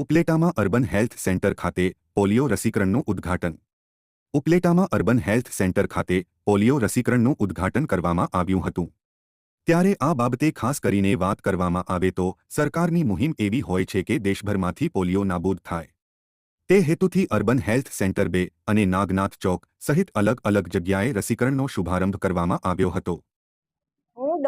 ઉપલેટામાં urban health centre ખાતે polio રસીકરણનું ઉદ્ઘાટન. ઉપલેટામાં અર્બન હેલ્થ સેન્ટર ખાતે પોલિયો રસીકરણનું ઉદ્ઘાટન કરવામાં આવ્યું હતું. ત્યારે આ બાબતે ખાસ કરીને વાત કરવામાં આવે તો સરકારની મુહિમ એવી હોય છે કે દેશભરમાંથી પોલિયો નાબૂદ થાય. તે હેતુથી અર્બન હેલ્થ સેન્ટર બે અને નાગનાથ ચોક સહિત અલગ અલગ જગ્યાએ રસીકરણનો શુભારંભ કરવામાં આવ્યો હતો.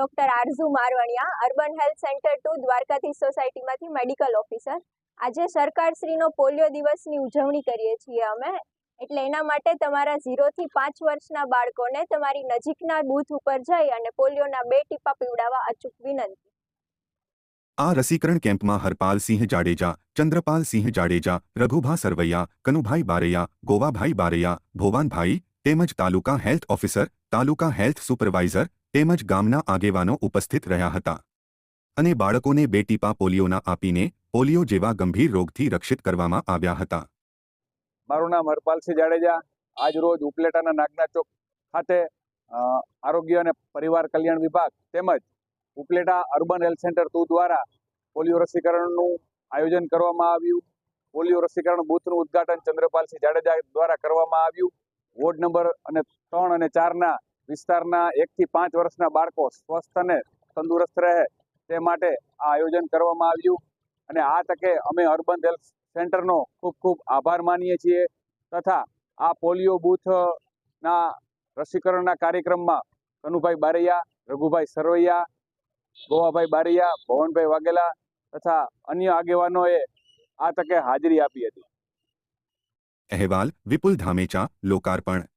Doctor Arzoo Marvaniya, urban health centre two, Dwarkadhish સોસાયટીમાંથી medical officer. આજે સરકારશ્રીનો પોલિયો દિવસની ઉજવણી કરીએ છીએ અમે. એટલે એના માટે તમારા ઝીરોથી પાંચ વર્ષના બાળકોને તમારી નજીકના બૂથ ઉપર જઈ અને પોલિયોના બે ટીપા પીવડાવવા અચૂક વિનંતી. આ રસીકરણ કેમ્પમાં હરપાલસિંહ જાડેજા ચંદ્રપાલસિંહ જાડેજા, રઘુભા સરવૈયા, કનુભાઈ બારૈયા, ગોવાભાઈ બારૈયા, ભોવાનભાઈ, તેમજ taluka health officer, taluka health supervisor તેમજ ગામના આગેવાનો ઉપસ્થિત રહ્યા હતા. અને બાળકોને બે ટીપા પોલિયોના આપીને પોલિયો જેવા ગંભીર રોગથી રક્ષિત કરવામાં આવ્યા હતા. મારું નામ હરપાલસિંહ જાડેજા. આજ રોજ ઉપલેટાના નાગના ચોક ખાતે આરોગ્ય અને પરિવાર કલ્યાણ વિભાગ તેમજ Upleta urban health centre two દ્વારા પોલિયો રસીકરણનું આયોજન કરવામાં આવ્યું. પોલિયો રસીકરણ બૂથનું ઉદ્ઘાટન ચંદ્રપાલસિંહ જાડેજા દ્વારા કરવામાં આવ્યું. વોર્ડ નંબર અને ત્રણ અને ચારના વિસ્તારના એકથી પાંચ વર્ષના બાળકો સ્વસ્થ અને તંદુરસ્ત રહે તે માટે આ આયોજન કરવામાં આવ્યું. અને આ તકે અમે અર્બન હેલ્થ સેન્ટરનો ખૂબ ખૂબ આભાર માનીએ છીએ તથા આ પોલિયો બૂથના રસીકરણના કાર્યક્રમમાં કનુભાઈ બારૈયા, રઘુભાઈ સરવૈયા, ગોવાભાઈ બારૈયા, ભવનભાઈ વાઘેલા તથા અન્ય આગેવાનોએ આ તકે હાજરી આપી હતી. અહેવાલ વિપુલ ધામેચા, લોકાર્પણ.